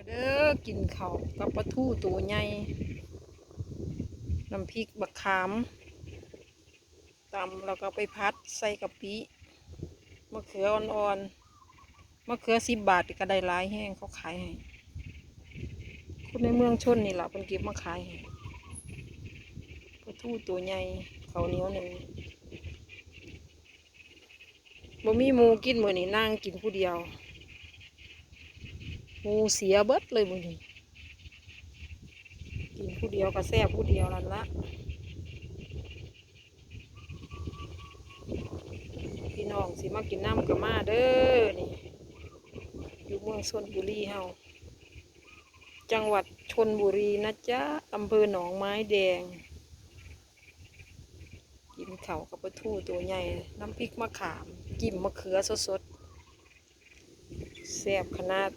มาเด้อกินข้าวกับปลาทูตัวใหญ่น้ำพริกบักขามตำแล้วก็ไปพัดใส่กะปิมะเขืออ่อนๆมะเขือสิบบาทก็ได้หลายแห้งเขาขายให้คนในเมืองชนนี่แหละเป็นเก็บมาขายให้ปลาทูตัวใหญ่เขาวเหนียวหนึ่งบ่มีหมูกินมือนี้นั่งกินผู้เดียว หมูเสียเบิดเลยมือนี้กินผู้เดียวก็แซ่บผู้เดียวนั่นละพี่น้องสิมากินน้ำกับมาเด้อนี่อยู่เมืองชนบุรีเฮาจังหวัดชนบุรีนะจ๊ะอำเภอหนองไม้แดง กินเข้ากับปลาทูตัวใหญ่ น้ำพริกมะขามจิ้มมะเขือสดๆแซ่บขนาด